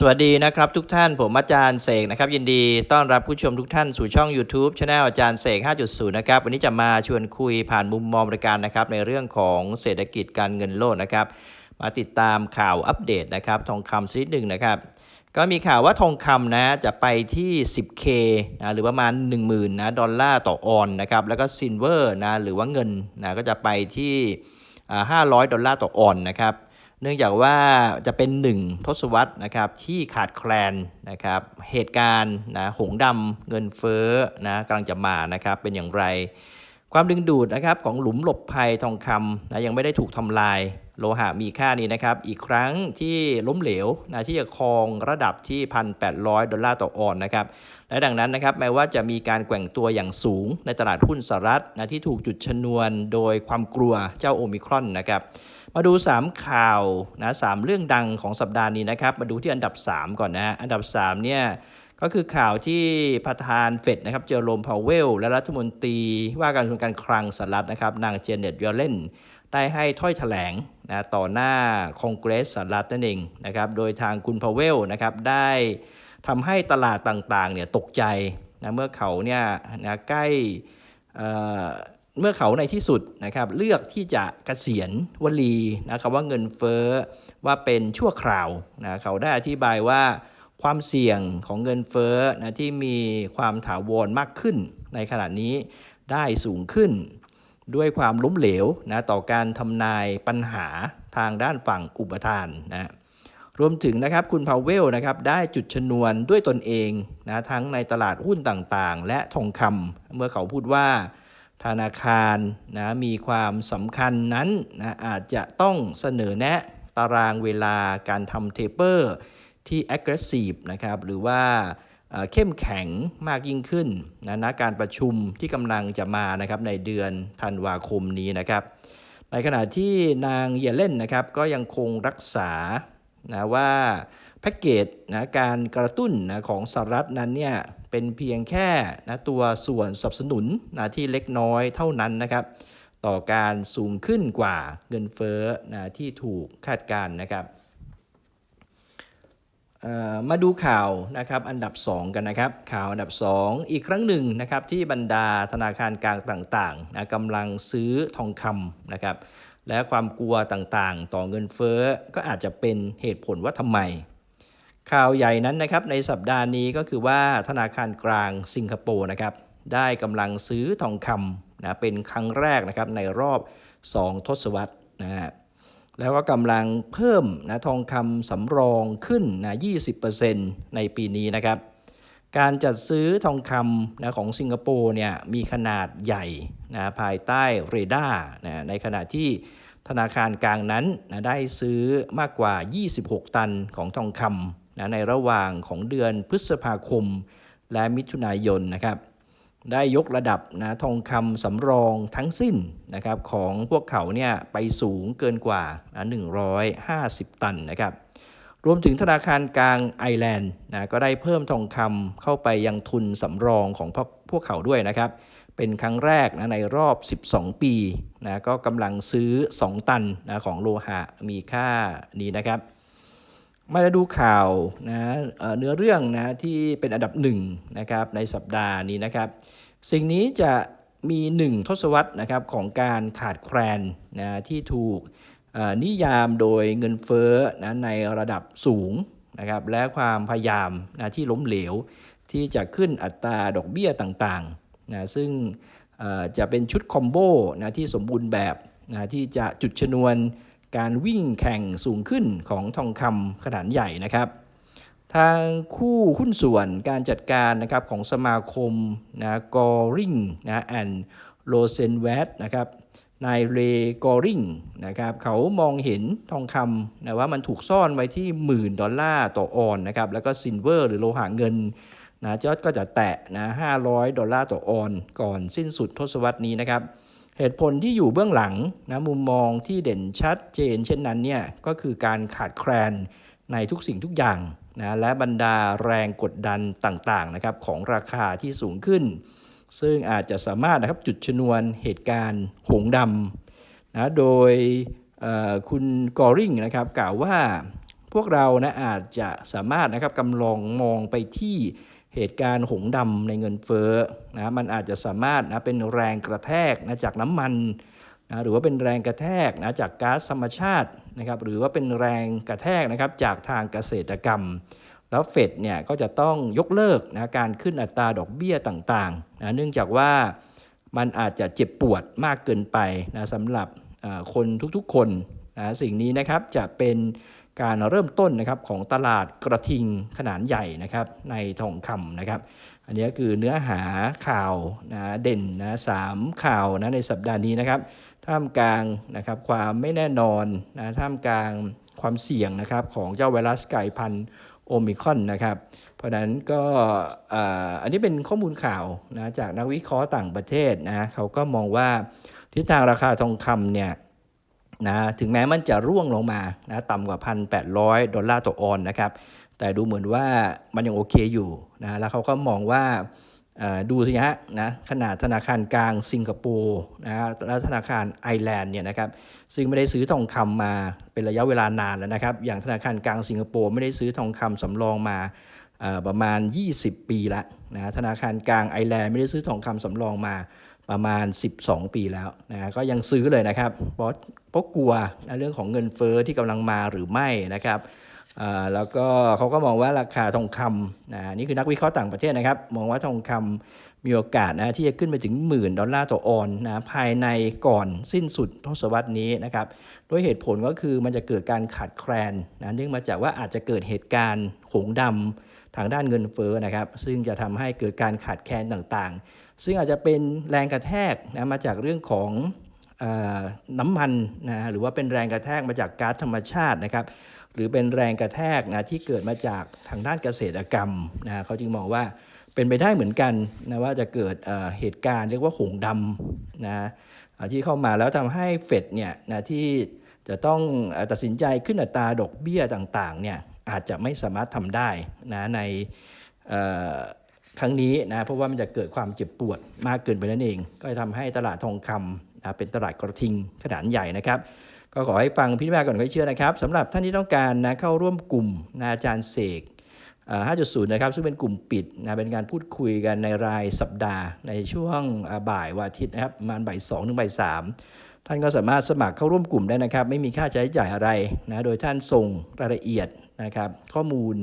สวัสดีนะครับทุกท่านผมอาจารย์เสกนะครับยินดีต้อนรับผู้ชมทุกท่านสู่ช่อง YouTube c h anel อาจารย์เสก 5.0 นะครับวันนี้จะมาชวนคุยผ่านมุมมองบริการนะครับในเรื่องของเศรษฐกิจการเงินโลกนะครับมาติดตามข่าวอัปเดตนะครับทองคำชนิดหนึ่งนะครับก็มีข่าวว่าทองคำนะจะไปที่ 10K นะหรือประมาณ 10,000นะดอลลาร์ต่อออนนะครับแล้วก็ซิลเวอร์นะหรือว่าเงินนะก็จะไปที่อ่า500 ดอลลาร์ต่อออนนะครับ เนื่องจากว่าจะเป็นหนึ่งทศวรรษนะครับที่ขาดแคลนนะครับเหตุการณ์นะหงดำเงินเฟ้อนะกำลังจะมานะครับเป็นอย่างไร ความดึงดูดนะครับของหลุมหลบภัยทองคำนะยังไม่ได้ถูกทำลาย โลหะมีค่านี้นะครับ อีกครั้งที่ล้มเหลวนะที่จะครองระดับที่ 1,800 ดอลลาร์ต่อออนนะครับ และดังนั้นนะครับแม้ว่าจะมีการแกว่งตัวอย่างสูงในตลาดหุ้นสหรัฐนะที่ถูกจุดชนวนโดยความกลัวเจ้าโอมิครอนนะครับ มาดู 3 ข่าวนะสามเรื่องดังของสัปดาห์นี้นะครับ มาดูที่อันดับ 3 ก่อนนะอันดับ 3 เนี่ยก็คือข่าวที่ประธานเฟดนะครับเจอโรมพาวเวล และรัฐมนตรีว่าการกระทรวงการคลังสหรัฐนะครับนางเจเน็ตเยเลน ได้ให้ถ้อยแถลงนะต่อหน้าคองเกรสสหรัฐนั่นเองนะครับโดยทางคุณพาวเวลนะครับได้ทำให้ตลาดต่างๆเนี่ยตกใจนะเมื่อเขาเนี่ยนะใกล้เมื่อเขาในที่สุดนะครับเลือกที่จะเกษียณวลีนะครับว่าเงินเฟ้อว่าเป็นชั่วคราวนะเขาได้อธิบายว่าความเสี่ยงของเงินเฟ้อนะที่มีความถาวรมากขึ้นในขณะนี้ได้สูงขึ้น ด้วยความล้มเหลวนะต่อการทำนายปัญหาทางด้านฝั่งอุปทานนะรวมถึงนะครับคุณพาวเวลนะครับได้จุดชนวนด้วยตนเองนะทั้งในตลาดหุ้นต่างๆ และทองคำเมื่อเขาพูดว่าธนาคารนะมีความสำคัญนั้นนะอาจจะต้องเสนอแนะตารางเวลาการทำเทเปอร์ที่ aggressive นะครับหรือว่า เข้มแข็งมากยิ่งขึ้นนะณการประชุมที่กำลังจะมานะครับในเดือนธันวาคมนี้นะครับ ในขณะที่นางเยเลนนะครับก็ยังคงรักษานะว่าแพ็กเกจนะการกระตุ้นนะของสหรัฐนั้นเนี่ยเป็นเพียงแค่นะตัวส่วนสนับสนุนนะที่เล็กน้อยเท่านั้นนะครับ ต่อการสูงขึ้นกว่าเงินเฟ้อนะที่ถูกคาดการณ์นะครับ มาดูข่าวนะครับอันดับ 2 กันนะครับ ข่าวอันดับ 2 อีกครั้งหนึ่งนะครับที่บรรดาธนาคารกลางต่างๆนะกำลังซื้อทองคำนะครับและความกลัวต่างๆ ต่อเงินเฟ้อก็อาจจะเป็นเหตุผลว่าทำไม ข่าวใหญ่นั้นนะครับในสัปดาห์นี้ก็คือว่าธนาคารกลางสิงคโปร์นะครับได้กำลังซื้อทองคำนะเป็นครั้งแรกนะครับในรอบ 2 ทศวรรษนะฮะ แล้วก็กำลังเพิ่มนะทองคำสำรองขึ้นนะ20%ในปีนี้นะครับ การจัดซื้อทองคำนะของสิงคโปร์เนี่ยมีขนาดใหญ่นะภายใต้เรดาร์นะในขณะที่ธนาคารกลางนั้นนะได้ซื้อมากกว่า 26 ตันของทองคำนะในระหว่างของเดือนพฤษภาคมและมิถุนายนนะครับ ได้ยกระดับนะทองคำสำรองทั้งสิ้นนะครับของพวกเขาเนี่ยไปสูงเกินกว่านะ150 ตันนะครับรวมถึงธนาคารกลางไอร์แลนด์นะก็ได้เพิ่มทองคำเข้าไปยังทุนสำรองของพวกพวกเขาด้วยนะครับ เป็นครั้งแรกนะในรอบ 12 ปีนะก็กำลังซื้อ 2 ตันนะของโลหะมีค่านี้นะครับ มาดูข่าวนะเนื้อเรื่องนะที่เป็นอันดับหนึ่งนะครับในสัปดาห์นี้นะครับ สิ่งนี้จะมีหนึ่งทศวรรษนะครับของการขาดแคลนนะที่ถูกนิยามโดยเงินเฟ้อนะในระดับสูงนะครับและความพยายามนะที่ล้มเหลว ที่จะขึ้นอัตราดอกเบี้ยต่างๆนะซึ่งจะเป็นชุดคอมโบนะที่สมบูรณ์แบบนะที่จะจุดชนวน การวิ่งแข่งสูงขึ้นของทองคำขนาดใหญ่นะครับ ทางคู่หุ้นส่วนการจัดการนะครับของสมาคมนะกอริงนะแอนโรเซนแวตนะครับนายเรกอริงนะครับเขามองเห็นทองคำนะว่ามันถูกซ่อนไว้ที่หมื่นดอลลาร์ต่อออนนะครับแล้วก็ซินเวอร์หรือโลหะเงินนะจอดก็จะแตะนะ500 ดอลลาร์ต่อออน ก่อนสิ้นสุดทศวรรษนี้นะครับ เหตุผลที่อยู่เบื้องหลังนะมุมมองที่เด่นชัดเจน เช่นนั้นเนี่ยก็คือการขาดแคลนในทุกสิ่งทุกอย่างนะและบรรดาแรงกดดันต่างๆนะครับของราคาที่สูงขึ้น ซึ่งอาจจะสามารถนะครับจุดชนวนเหตุการณ์หงดำนะโดยคุณกอริงนะครับกล่าวว่าพวกเรานะอาจจะสามารถนะครับกำลองมองไปที่ เหตุการณ์หงส์ดำในเงินเฟ้อนะมันอาจจะสามารถนะเป็นแรงกระแทกนะจากน้ำมันนะหรือว่าเป็นแรงกระแทกนะจากก๊าซธรรมชาตินะครับหรือว่าเป็นแรงกระแทกนะครับจากทางเกษตรกรรม แล้วเฟดเนี่ยก็จะต้องยกเลิกนะการขึ้นอัตราดอกเบี้ยต่างๆนะเนื่องจากว่ามันอาจจะเจ็บปวดมากเกินไปนะสำหรับอ่อคนทุกๆคนนะสิ่งนี้นะครับจะเป็น การเริ่มต้นนะครับของตลาดกระทิงขนาดใหญ่นะครับในทองคำนะครับ อันนี้คือเนื้อหาข่าวนะเด่นนะสามข่าวนะในสัปดาห์นี้นะครับท่ามกลางนะครับความไม่แน่นอนนะท่ามกลางความเสี่ยงนะครับของเจ้าไวรัสกลายพันธุ์โอมิคอนนะครับ เพราะนั้นก็อันนี้เป็นข้อมูลข่าวนะจากนักวิเคราะห์ต่างประเทศนะเขาก็มองว่าทิศทางราคาทองคำเนี่ย นะถึงแม้มันจะร่วงลงมานะต่ำกว่า 1,800 ดอลลาร์ต่อออนนะครับแต่ดูเหมือนว่ามันยังโอเคอยู่นะแล้วเขาก็มองว่าดูสิฮะนะขนาดธนาคารกลางสิงคโปร์นะและธนาคารไอร์แลนด์เนี่ยนะครับซึ่งไม่ได้ซื้อทองคำมาเป็นระยะเวลานานแล้วนะครับ อย่างธนาคารกลางสิงคโปร์ไม่ได้ซื้อทองคำสำรองมา ประมาณ 20 ปีละนะธนาคารกลางไอร์แลนด์ไม่ได้ซื้อทองคำสำรองมาประมาณ 12 ปีแล้วนะก็ยังซื้อเลยนะครับเพราะเพราะกลัวนะเรื่องของเงินเฟอ้อที่กำลังมาหรือไม่นะครับแล้วก็เขาก็มองว่าราคาทองคำนะนี่คือนักวิเคราะห์ต่างประเทศนะครับ มองว่าทองคำมีโอกาสนะที่จะขึ้นไปถึงหมื่นดอลลาร์ต่อออนนะภายในก่อนสิ้นสุดทศวรรษนี้นะครับด้วยเหตุผลก็คือมันจะเกิดการขาดแคลนนะเนื่องมาจากว่าอาจจะเกิดเหตุการณ์หงส์ดำ ทางด้านเงินเฟ้อนะครับ ซึ่งจะทำให้เกิดการขาดแคลนต่างๆ ซึ่งอาจจะเป็นแรงกระแทกนะมาจากเรื่องของออน้ำมันนะหรือว่าเป็นแรงกระแทกมาจากก๊าซธรรมชาตินะครับ หรือเป็นแรงกระแทกนะที่เกิดมาจากทางด้านเกษตรกรรมนะเขาจึงมองว่าเป็นไปได้เหมือนกันนะว่าจะเกิดเเหตุการณ์เรียกว่าหงดำนะที่เข้ามาแล้วทำให้เฟดเนี่ยนะที่จะต้องตัดสินใจขึ้นอัตราดอกเบี้ยต่างๆเนี่ย อาจจะไม่สามารถทำได้นะในครั้งนี้นะเพราะว่ามันจะเกิดความเจ็บปวดมากเกินไปนั่นเอง ก็จะทำให้ตลาดทองคำนะเป็นตลาดกระทิงขนาดใหญ่นะครับ ก็ขอให้ฟังพี่แม่ก่อนค่อยเชื่อนะครับสำหรับท่านที่ต้องการนะเข้าร่วมกลุ่มนะอาจารย์เสก5.0 นะครับ ซึ่งเป็นกลุ่มปิดนะเป็นการพูดคุยกันในรายสัปดาห์ ในช่วงบ่ายวันอาทิตย์นะครับประมาณบ่าย2ถึงบ่าย3 ท่านก็สามารถสมัครเข้าร่วมกลุ่มได้นะครับ ไม่มีค่าใช้จ่ายอะไรนะโดยท่านส่งรายละเอียดนะครับข้อมูล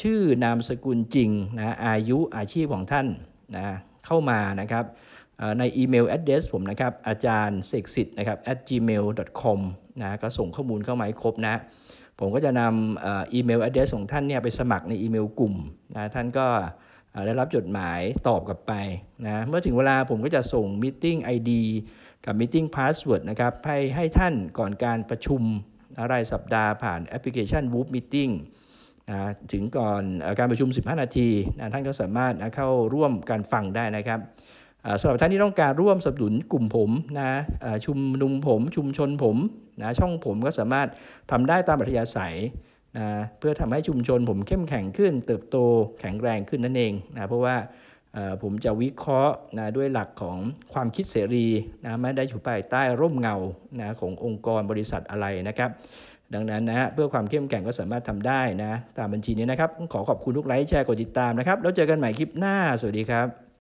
ชื่อนามสกุลจริงนะอายุอาชีพของท่านนะเข้ามานะครับในอีเมล address ผมนะครับ อาจารย์เสกสิทธิ์นะครับ at gmail.com นะก็ส่งข้อมูลเข้ามาให้ครบนะ ผมก็จะนำอีเมล address ของท่านเนี่ยไปสมัครในอีเมลกลุ่มนะท่านก็ได้รับจดหมายตอบกลับไปนะเมื่อถึงเวลาผมก็จะส่ง meeting ID กับ meeting password นะครับให้ให้ท่านก่อนการประชุมรายสัปดาห์ผ่านแอปพลิเคชัน Whoop Meeting นะถึงก่อนการประชุม 15 นาทีนะท่านก็สามารถนะเข้าร่วมการฟังได้นะครับสำหรับท่านที่ต้องการร่วมสนับสนุนกลุ่มผมนะชุมนุมผมชุมชนผมนะช่องผมก็สามารถทำได้ตามอัธยาศัยนะเพื่อทำให้ชุมชนผมเข้มแข็งขึ้น เติบโตแข็งแรงขึ้นนั่นเองนะเพราะว่า ผมจะวิเคราะห์นะด้วยหลักของความคิดเสรีนะไม่ได้อยู่ภายใต้ร่มเงานะขององค์กรบริษัทอะไรนะครับ ดังนั้นนะเพื่อความเข้มแข็งก็สามารถทำได้นะ ตามบัญชีนี้นะครับ ขอขอบคุณทุกไลค์แชร์กดติดตามนะครับ แล้วเจอกันใหม่คลิปหน้า สวัสดีครับ